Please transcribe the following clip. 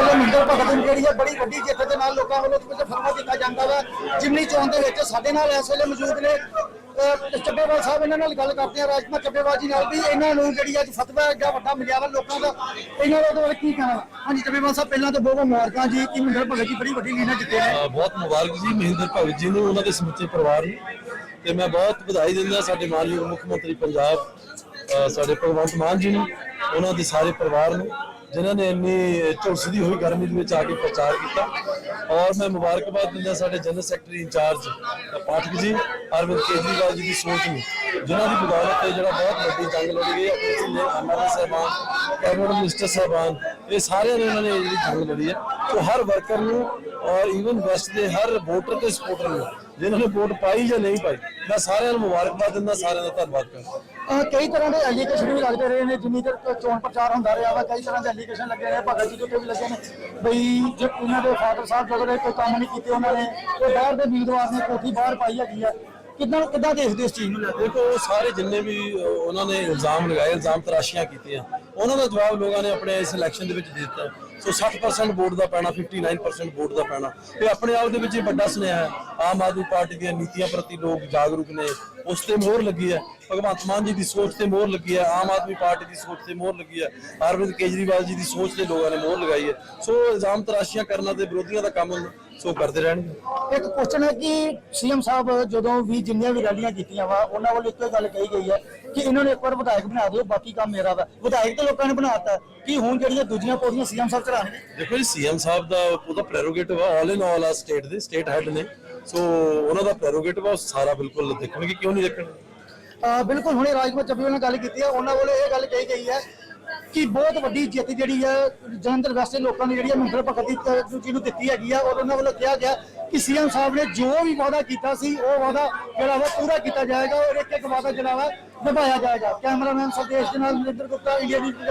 ਵੱਲੋਂ ਮਿੰਦਰ ਭਗਤ ਨੂੰ ਜਿਹੜੀ ਹੈ ਬੜੀ ਵੱਡੀ ਜਿੱਤ ਦੇ ਨਾਲ ਲੋਕਾਂ ਵੱਲੋਂ ਕੁਝ ਫਰਮਾ ਦਿੱਤਾ ਜਾਂਦਾ ਵਾ, ਜਿਮਨੀ ਚੋਣ ਦੇ ਵਿੱਚ ਸਾਡੇ ਨਾਲ ਇਸ ਵੇਲੇ ਮੌਜੂਦ ਨੇ। ਚੱਬੇਵਾਲ ਸਾਹਿਬ ਇਹਨਾਂ ਨਾਲ ਗੱਲ ਕਰਦੇ ਆ ਰਾਜਕੁਮਾਰ ਚੱਬੇਵਾਲ ਜੀ ਨਾਲ ਵੀ ਇਹਨਾਂ ਨੂੰ ਜਿਹੜੀ ਅੱਜ ਫਤਵਾ ਐਡਾ ਵੱਡਾ ਮਿਲਿਆ ਵਾ ਲੋਕਾਂ ਦਾ। ਇਹਨਾਂ ਦਾ ਬਾਰੇ ਕੀ ਕਹਿਣਾ ਹਾਂਜੀ, ਚੱਬੇਵਾਲ ਸਾਹਿਬ, ਪਹਿਲਾਂ ਤਾਂ ਬਹੁਤ ਮੁਬਾਰਕਾਂ ਜੀ, ਕਿ ਮਿੰਦਰ ਭਗਤ ਜੀ ਬੜੀ ਵੱਡੀ ਲੀਡ ਜਿੱਤੇ ਨੇ ਬਹੁਤ ਮੁਬਾਰਕ ਜੀ ਮਹਿੰਦਰ ਭਗਤ ਜੀ ਨੂੰ, ਉਹਨਾਂ ਦੇ ਸਮੁੱਚੇ ਪਰਿਵਾਰ ਨੂੰ। ਤੇ ਮੈਂ ਬਹੁਤ ਵਧਾਈ ਦਿੰਦਾ ਸਾਡੇ ਮਾਨਯੋਗ ਮੁੱਖ ਮੰਤਰੀ ਪੰਜਾਬ ਸਾਡੇ ਭਗਵੰਤ ਮਾਨ ਜੀ ਨੂੰ, ਉਹਨਾਂ ਦੇ ਸਾਰੇ ਪਰਿਵਾਰ ਨੂੰ। ਜਿਨ੍ਹਾਂ ਨੇ ਇੰਨੀ ਝੁਲਸਦੀ ਹੋਈ ਗਰਮੀ ਦੇ ਵਿੱਚ ਆ ਕੇ ਪ੍ਰਚਾਰ ਕੀਤਾ। ਔਰ ਮੈਂ ਮੁਬਾਰਕਬਾਦ ਦਿੰਦਾ ਸਾਡੇ ਜਨਰਲ ਸੈਕਟਰੀ ਇੰਚਾਰਜ, ਪਾਠਕ ਜੀ, ਅਰਵਿੰਦ ਕੇਜਰੀਵਾਲ ਜੀ ਦੀ ਸੋਚ ਨੂੰ, ਜਿਨ੍ਹਾਂ ਦੀ ਬਦੌਲਤ ਇਹ ਜਿਹੜਾ ਬਹੁਤ ਵੱਡੀ ਜੰਗ ਲੜੀ ਗਈ ਆਪਣੇ ਜਿੰਨੇ ਐਮਐਲਏ ਸਾਹਿਬਾਨ, ਕੈਬਨਿਟ ਮਿਨਿਸਟਰ ਸਾਹਿਬਾਨ, ਇਹ ਸਾਰਿਆਂ ਨੇ ਇਹਨਾਂ ਨੇ ਜਿਹੜੀ ਜੰਗ ਲੜੀ ਹੈ, ਉਹ ਹਰ ਵਰਕਰ ਨੂੰ ਔਰ ਈਵਨ ਵੈਸਟ ਦੇ ਹਰ ਵੋਟਰ ਤੇ ਸਪੋਰਟਰ ਨੂੰ ਜਿਨ੍ਹਾਂ ਨੇ ਵੋਟ ਪਾਈ ਜਾਂ ਨਹੀਂ ਪਾਈ ਮੈਂ ਸਾਰਿਆਂ ਨੂੰ ਮੁਬਾਰਕਬਾਦ ਦਿੰਦਾ ਸਾਰਿਆਂ ਦਾ ਧੰਨਵਾਦ ਕਰਦਾ। ਅਹ ਕਈ ਤਰ੍ਹਾਂ ਦੇ ਐਲੀਗੇਸ਼ਨ ਵੀ ਲੱਗਦੇ ਰਹੇ ਨੇ ਜਿੰਨੀ ਦੇਰ ਚੋਣ ਪ੍ਰਚਾਰ ਹੁੰਦਾ ਰਿਹਾ ਵਾ ਕਈ ਤਰ੍ਹਾਂ ਦੇ ਐਲੀਗੇਸ਼ਨ ਲੱਗੇ ਨੇ ਭਗਤ ਜੀ ਦੇ ਉੱਤੇ ਵੀ ਲੱਗੇ ਨੇ ਬਈ ਜੇ ਉਹਨਾਂ ਦੇ ਫਾਦਰ ਸਾਹਿਬ ਜਦੋਂ ਦੇ ਕੋਈ ਕੰਮ ਨਹੀਂ ਕੀਤੇ ਉਹਨਾਂ ਨੇ ਉਹ ਬਾਹਰ ਦੇ ਉਮੀਦਵਾਰ ਨੇ ਕੋਠੀ ਬਾਹਰ ਪਾਈ ਹੈਗੀ ਆ ਕਿੱਦਾਂ ਕਿੱਦਾਂ ਦੇਖਦੇ ਇਸ ਚੀਜ਼ ਨੂੰ ਲੈ ਕੇ? ਦੇਖੋ ਉਹ ਸਾਰੇ ਜਿੰਨੇ ਵੀ ਅਹ, ਉਹਨਾਂ ਨੇ ਇਲਜ਼ਾਮ ਲਗਾਏ ਇਲਜ਼ਾਮ ਤਰਾਸ਼ੀਆਂ ਕੀਤੀਆਂ ਉਹਨਾਂ ਦਾ ਜਵਾਬ ਲੋਕਾਂ ਨੇ ਆਪਣੇ ਇਸ ਇਲੈਕਸ਼ਨ ਦੇ ਵਿੱਚ ਦੇ ਦਿੱਤਾ ਸੋ 60% ਵੋਟ ਦਾ ਪੈਣਾ 59% ਵੋਟ ਦਾ ਪੈਣਾ। ਇਹ ਆਪਣੇ ਆਪ ਦੇ ਵਿੱਚ ਇਹ ਵੱਡਾ ਸੁਨੇਹਾ ਹੈ, ਆਮ ਆਦਮੀ ਪਾਰਟੀ ਦੀਆਂ ਨੀਤੀਆਂ ਪ੍ਰਤੀ ਲੋਕ ਜਾਗਰੂਕ ਨੇ, ਉਸ ਤੇ ਮੋਹਰ ਲੱਗੀ ਹੈ। ਭਗਵੰਤ ਮਾਨ ਜੀ ਦੀ ਸੋਚ ਤੇ ਮੋਹਰ ਲੱਗੀ ਹੈ, ਆਮ ਆਦਮੀ ਪਾਰਟੀ ਦੀ ਸੋਚ ਤੇ ਮੋਹਰ ਲੱਗੀ ਹੈ, ਅਰਵਿੰਦ ਕੇਜਰੀਵਾਲ ਜੀ ਦੀ ਸੋਚ ਤੇ ਲੋਕਾਂ ਨੇ ਮੋਹਰ ਲਗਾਈ ਹੈ। ਸੋ ਇਲਜ਼ਾਮ ਤਰਾਸ਼ੀਆਂ ਕਰਨਾ ਤੇ ਵਿਰੋਧੀਆਂ ਦਾ ਕੰਮ ਸੋ ਕਰਦੇ ਰਹਿਣਗੇ। ਇੱਕ ਕੁਐਸਚਨ ਹੈ ਕਿ ਸੀਐਮ ਸਾਹਿਬ ਜਦੋਂ ਵੀ ਜਿੰਨੀਆਂ ਵੀ ਰੈਲੀਆਂ ਕੀਤੀਆਂ ਵਾ ਉਹਨਾਂ ਵੱਲ ਇੱਕੋ ਹੀ ਗੱਲ ਕਹੀ ਗਈ ਹੈ ਕਿ ਇਹਨਾਂ ਨੂੰ ਇੱਕ ਵਾਰ ਵਿਧਾਇਕ ਬਣਾ ਦਿਓ ਬਾਕੀ ਕੰਮ ਮੇਰਾ ਵਾ। ਵਿਧਾਇਕ ਤਾਂ ਲੋਕਾਂ ਨੇ ਬਣਾਤਾ ਕਿ ਹੁਣ ਜਿਹੜੀਆਂ ਦੂਜੀਆਂ ਪੌੜੀਆਂ ਸੀਐਮ ਸਾਹਿਬ ਚੜਾਉਣਗੇ ਦੇਖੋ ਜੀ ਸੀਐਮ ਸਾਹਿਬ ਦਾ ਉਹਦਾ ਪ੍ਰੈਰੋਗੇਟਿਵ ਆ ਆਲ ਇਨ ਆਲ ਆ ਸਟੇਟ ਦੇ ਸਟੇਟ ਹੈਡ ਨੇ। ਸੋ ਉਹਨਾਂ ਦਾ ਪ੍ਰੈਰੋਗੇਟਿਵ ਆ ਉਹ ਸਾਰਾ ਬਿਲਕੁਲ ਦੇਖਣਗੇ ਕਿਉਂ ਨਹੀਂ ਦੇਖਣਗੇ? ਬਿਲਕੁਲ ਹੁਣੇ ਰਾਜਕੁਮਾਰ ਚੱਬੀ ਨਾਲ ਗੱਲ ਕੀਤੀ ਹੈ। ਉਹਨਾਂ ਵੱਲੋਂ ਇਹ ਗੱਲ ਕਹੀ ਗਈ ਹੈ ਕਿ ਬਹੁਤ ਵੱਡੀ ਜਿੱਤ ਜਿਹੜੀ ਹੈ ਜਲੰਧਰ ਵੈਸੇ ਲੋਕਾਂ ਨੇ ਜਿਹੜੀ ਹੈ ਮਹਿੰਦਰ ਭਗਤ ਦੀ ਤ- ਦੂਜੀ ਦਿੱਤੀ ਹੈਗੀ ਆ, ਔਰ ਉਹਨਾਂ ਵੱਲੋਂ ਕਿਹਾ ਗਿਆ ਕਿ ਸੀਐਮ ਸਾਹਿਬ ਨੇ ਜੋ ਵੀ ਵਾਅਦਾ ਕੀਤਾ ਸੀ, ਉਹ ਵਾਅਦਾ ਜਿਹੜਾ ਵਾ ਪੂਰਾ ਕੀਤਾ ਜਾਏਗਾ ਔਰ ਇੱਕ ਇੱਕ ਵਾਅਦਾ ਜਿਹੜਾ ਵਾ ਨਿਭਾਇਆ ਜਾਏਗਾ। ਕੈਮਰਾਮੈਨ ਸਰਦੇਸ਼ ਦੇ ਨਾਲ ਨਰਿੰਦਰ ਗੁਪਤਾ, ਇੰਡੀਆ ਦੀ